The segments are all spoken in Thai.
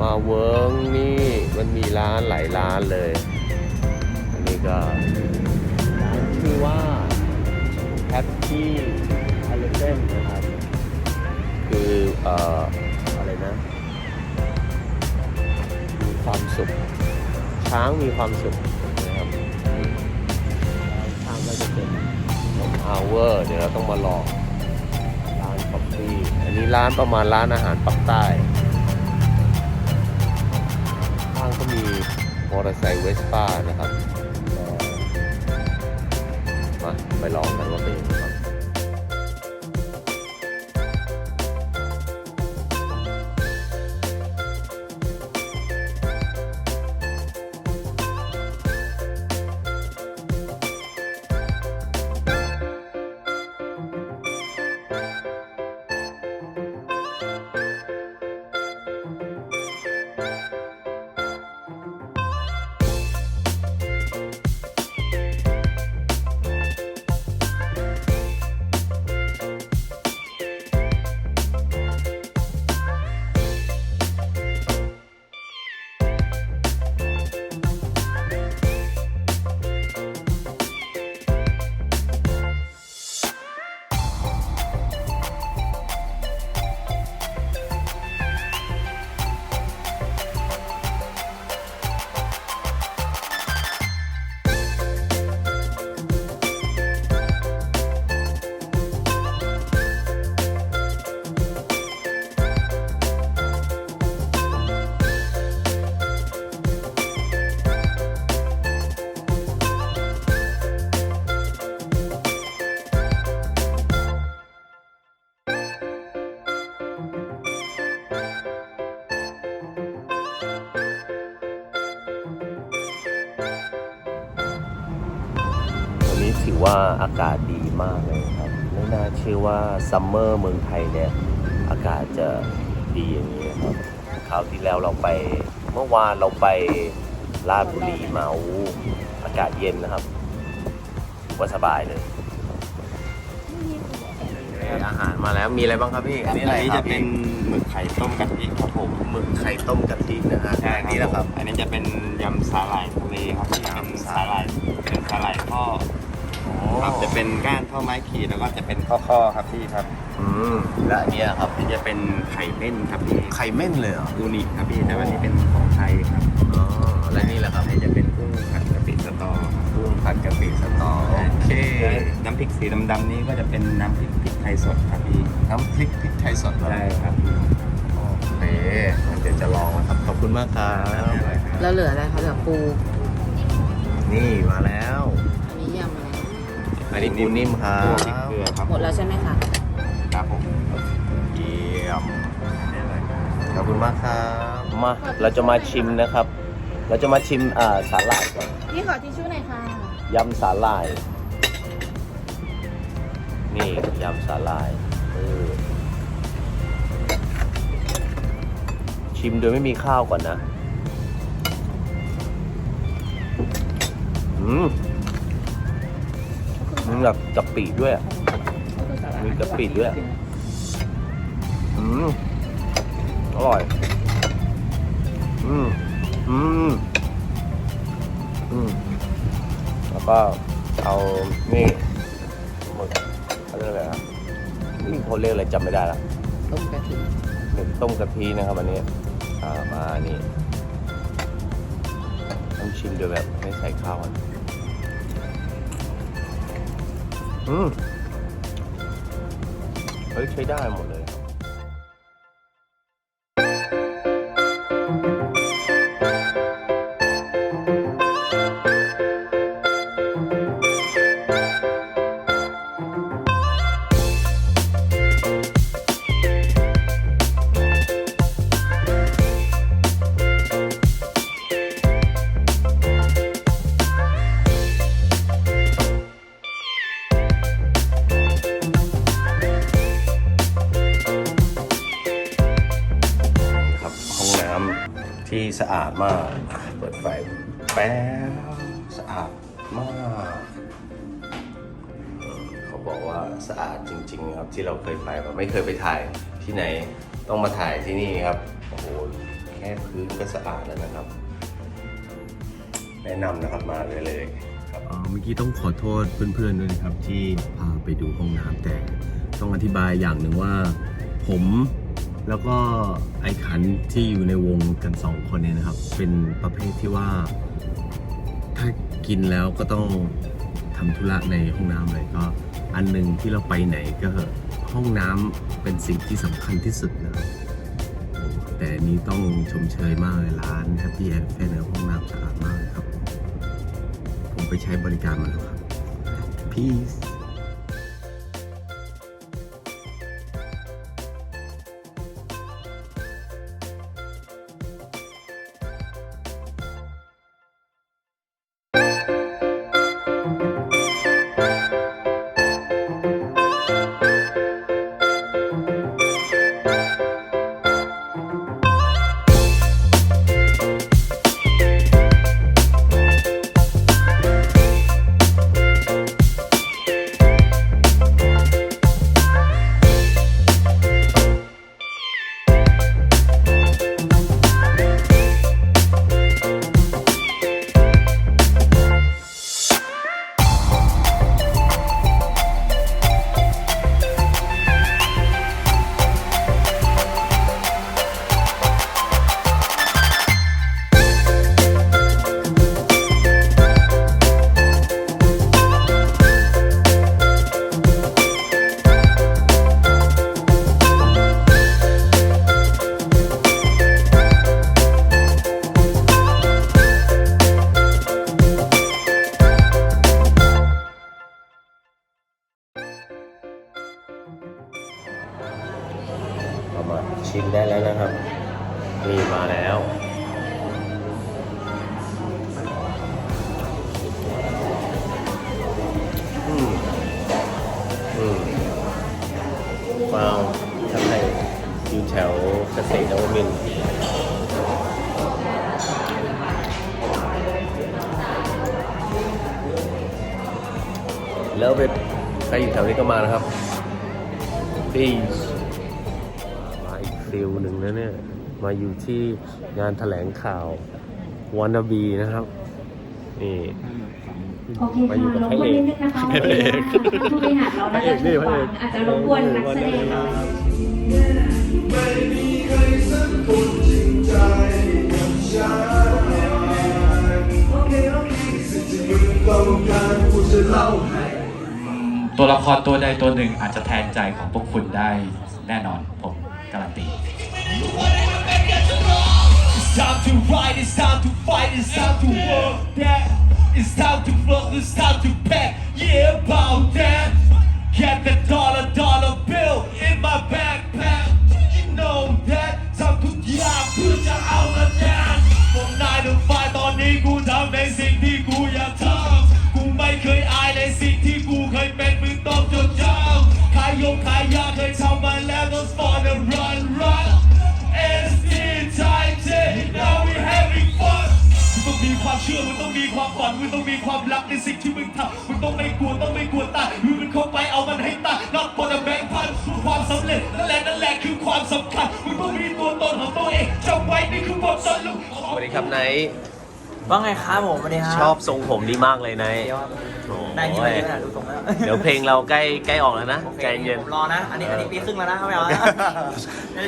มาเวิร์งนี่มันมีร้านหลายร้านเลย อันนี้ก็ร้านชื่อว่า Happy Elephant นะครับ คือเอ่ออะไรนะ มีความสุข ช้างมีความสุขนะครับช้างก็จะเป็นนมอเวอร์ เดี๋ยวเราต้องมาลองร้านคอฟฟี่อันนี้ร้านประมาณร้านอาหารปักใต้ อเตอร์ไซค์เวสป้านะครับ มา ไปลองกัน นนี้ถือว่าอากาศดีมากเลยครับ ไม่น่าเชื่อว่าซัมเมอร์เมืองไทยเนี่ยอากาศจะดีอย่างนี้ครับคราวที่แล้วเราไปเมื่อวานเราไปราชบุรีมาโอ้อากาศเย็นนะครับถือว่าสบายเลยอาหารมาแล้วมีอะไรบ้างครับพี่อันนี้อะไรจะเป็นหมึกไข่ต้มกะทิครับผมหมึกไข่ต้มกะทินะฮะใช่อันนี้นะครับ อันนี้จะเป็นยำสาหร่ายทะเลครับที่เป็นสาหร่ายเป็นสาหร่ายท่อ ครับจะเป็นก้านท่อไม้ขีดแล้วก็จะเป็นข้อข้อๆครับพี่ครับอืมและอันเนี้ยครับอันนี้จะเป็นไข่เม่นครับพี่ไข่เม่นเลยเหรออูนิครับพี่แต่วันนี้เป็นของไทยครับอ๋อและนี่แหละครับ อันนี้จะเป็นกุ้งผัดกะปิสตอครับกุ้งผัดกะปิสตอโอเคน้ำพริกสีดำๆนี้ก็จะเป็นน้ำพริกพริกไทยสดครับพี่น้ำพริกพริกไทยสดเหรอได้ครับโอเคงั้นเดี๋ยวจะลองนะครับ ขอบคุณมากครับ แล้วเหลืออะไรคะเหลือปู นี่มาแล้ว อันนี้ปูนิ่มครัพวบกพริกเกลือครับหมดแล้วใช่ไหมคะ ครับผมเยี่ยมขอบคุณมากครับ มาเราจะมาชิมนะครับ เราจะมาชิมอ่าสาหร่ายก่อนพี่ขอทิชชู่หน่อยค่ะ ยำสาหร่าย นี่ยำสาหร่ายเออชิมโดยไม่มีข้าวก่อนนะอืม มีแบบกะปิด้วยอะมีกะปิด้วยอืมอร่อย อืมอืมอืมแล้วก็เอานี่หมึกเขาเรียกอะไรนะนี่เขาเรียกอะไรจำไม่ได้ละต้มกะทิหมึกต้มกะทินะครับอันนี้อ่ามานี่ต้องชิมโดยแบบไม่ใส่ข้าวก่อน อืมเฮ้ยใช้ได้หมดเลย ที่สะอาดมาก เปิดไฟแป๊บสะอาดมาก เขาบอกว่าสะอาดจริง ๆ ครับที่เราเคยไปแบบไม่เคยไปถ่ายที่ไหนต้องมาถ่ายที่นี่ครับโอ้โหแค่พื้นก็สะอาดแล้วนะครับ แนะนำนะครับมาเลยเลยครับเอ่อเมื่อกี้ต้องขอโทษเพื่อนๆด้วยนะครับที่พาไปดูห้องน้ำแต่ต้องอธิบายอย่างหนึ่งว่า ผม แล้วก็ไอขันที่อยู่ในวงกันสองคนเนี่ยนะครับ เป็นประเภทที่ว่า ถ้ากินแล้วก็ต้องทำธุระในห้องน้ำเลยก็ อันหนึ่งที่เราไปไหนก็ห้องน้ำเป็นสิ่งที่สำคัญที่สุดนะครับแต่นี้ต้องชมเชยมากเลยร้าน Happy and f a i r ในห้องน้ำสะอาดมากเลยครับ ผมไปใช้บริการมาแล้วครับ peace ก็มานะครับ Peace มาอีกฟิลหนึ่งแล้วเนี่ย มาอยู่ที่งานแถลงข่าววันนบีนะครับ นี่โอเคค่ะรบกวนนิดนึงนะคะวันนี้นะคะผู้บริหารเราน่าจะถูกหวังอาจจะรบกวนนักแสดงเราตั วละครตัวใดตัวหนึ่งอาจจะแทนใจของพวกคุณได้แน่นอนผมการันตี It's time to ride, it's time to fight, it's time to work that. It's time to float, it's time to pack. Yeah, about that. Get the งขายยาเคยทำมาแล้ว don't spawn and run run It's tea time now we having fun มึงต้องมีความเชื่อมึงต้องมีความฝันมึงต้องมีความรักในสิ่งที่มึงทำมึงต้องไม่กลัวต้องไม่กลัวตายมึงมันเข้าไปเอามันให้ตายนับพอจะแบ่งพันความสำเร็จนั่นแหละนั่นแหละคือความสำคัญมึงต้องมีตัวตนของตัวเองจำไว้นี่คือบทสรุปสวัสดีครับไนท์ ว่าไงครับผมสวัสดีครับชอบทรงผมนี้มากเลยไนท์เดี๋ยวครับโอ้ได้ที่ไหนขนาดดูตรงแล้วเดี๋ยวเพลงเราใกล้ใกล้ออกแล้วนะโอคใจเย็นผมรอนะ อันนี้อันนี้ปีครึ่งแล้วนะไม่เอานะ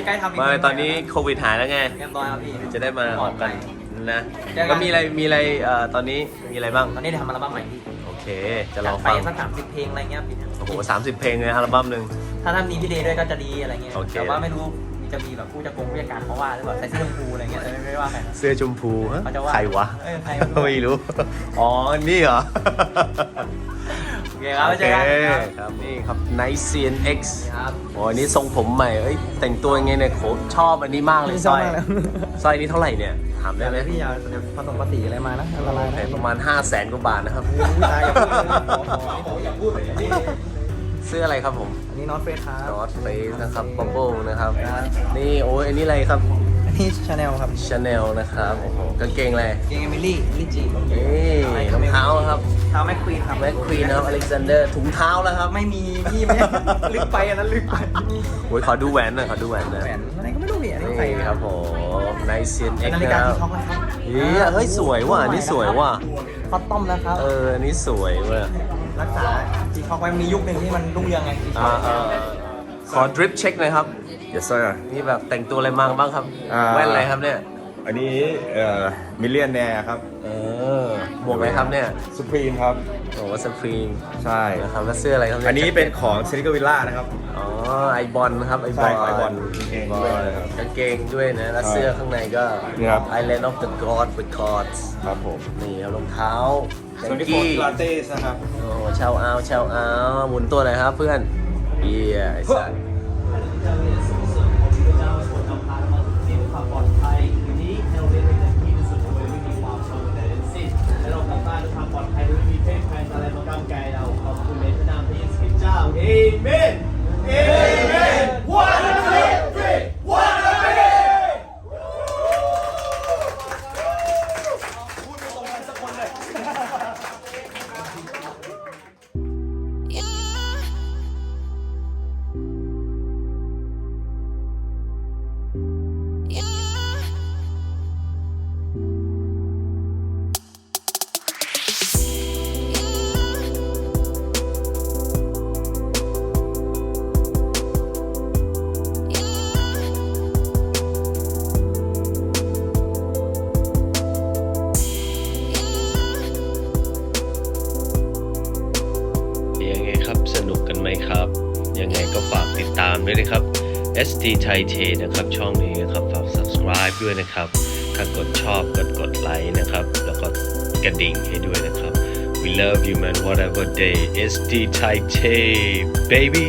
ใกล้ทำอีกไมาตอนนี้โควิดหายแล้วไง เรียบร้อยครับพี่ จะได้มาออกกันนะเจอกันก็มีอะไรมีอะไรเอ่อตอนนี้มีอะไรบ้าง ตอนนี้ได้ทำอัลบั้มใหม่พี่โอเค จะลจัอดงไปฟังสักสามสิบเพลงอะไรเงี้ยพี่โอ้โหสามสิบเพลงในอัลบั้มหนึ่ง ถ้าถ้ามีพี่เดย์ด้วยก็จะดีอะไรเงี้ย โอเค แต่ว่าไม่รู้ จะมีแบบผู้จัดกงผู้จัดการเขาว่าหรือเปล่าใส่เสื้อชมพูอะไรเงี้ยแต่ไม่ไม่ว่าใครนะ เสื้อชมพูฮะเขาจะว่าใครวะเออใครไม่รู้ไม่รู้ อ๋อ นี่เหรอ โอเคครับโอไว้เคเจอกันครับ ครับนี่ครับ Night CNX ครับ โอ้อันนี้ทรงผมใหม่เอ้ยแต่งตัวยังไงเนี่ยโคชอบอันนี้มากเลยสร้อยสร้อยนี้เท่าไหร่เนี่ย ถามได้ไหมพี่อย่าเดี๋ยวผสมภาษีอะไรมานะอันตรายนะแต่ประมาณ 5 0 0แสนกว่าบาทนะครับตายอย่าพูดเลยนะขอขออย่าพูดเลยนี่ เสื้ออะไรครับผมอันนี้น็อตเฟสครับนอตเฟสนะครับบับเบิลนะครับ นี่โอ้ยอันนี้อะไรครับอันนี้ชาแนลครับชาแนลนะครับโอ้โหกางเกงอะไรเกงเอมิลี่เอมิลี่จีนี่รองเท้าครับเท้าแม็กควีนครับแม็กควีนนะครับอเล็กซานเดอร์ถุงเท้าแล้วครับไม่มีพี่ไม่ลึกไปอันนั้นลึกไปโอ้ยขอดูแหวนหน่อยขอดูแหวนหน่อยแหวนอะไรก็ไม่รู้พี่อันนี้ใส่นี่ครับผมไนเซียนเอ็กนาฬินะกาครับที่ท็อปนะครับเฮ้ยเฮ้ยสวยว่ะอันนี่สวยว่ะคอตตอมนะครับเอออันนี้สวยเว้ย รักษาจีท็อกไว้มียุคหนึ่งที่มันรุ่งเรืองไงอ่าอ่าขอดริปเช็คหน่อยครับ yes sir นี่แบบแต่งตัวอะไรมาบ้างครับ อ่า แว่นอะไรครับเนี่ย อันนี้เอ่อมิเลียนแนร์ครับเออหมวกอะไรครับเนี่ยสุพรีมครับ โอ้สฟรีมใช่ นะครับแล้วเสื้ออะไรครับยอันนี้เป็นของเซนิโกวิลล่านะครับ อ๋อไอบอลนะครับไอบใช่อลไอบอลกางเกงด้วยนะครับกางเกงด้วยนะ แล้วใช่เสื้อข้างในก็ นี่ครับ Island of the God Records ครับผม นี่ครับรองเท้า ส่วนที่โฟกี้ลาเต้นะครับ โอ้เชาเอาเชาเอาหมุนตัวหน่อยครับเพื่อนเยี่ยไอ้สัสากติดตามด้วยนะครับ ST Thai T นะครับ ช่องนี้นะครับฝาก subscribe ด้วยนะครับ ถ้ากดชอบกดกดไลค์นะครับ แล้วก็กระดิ่งให้ด้วยนะครับ We love you man whatever day ST Thai T baby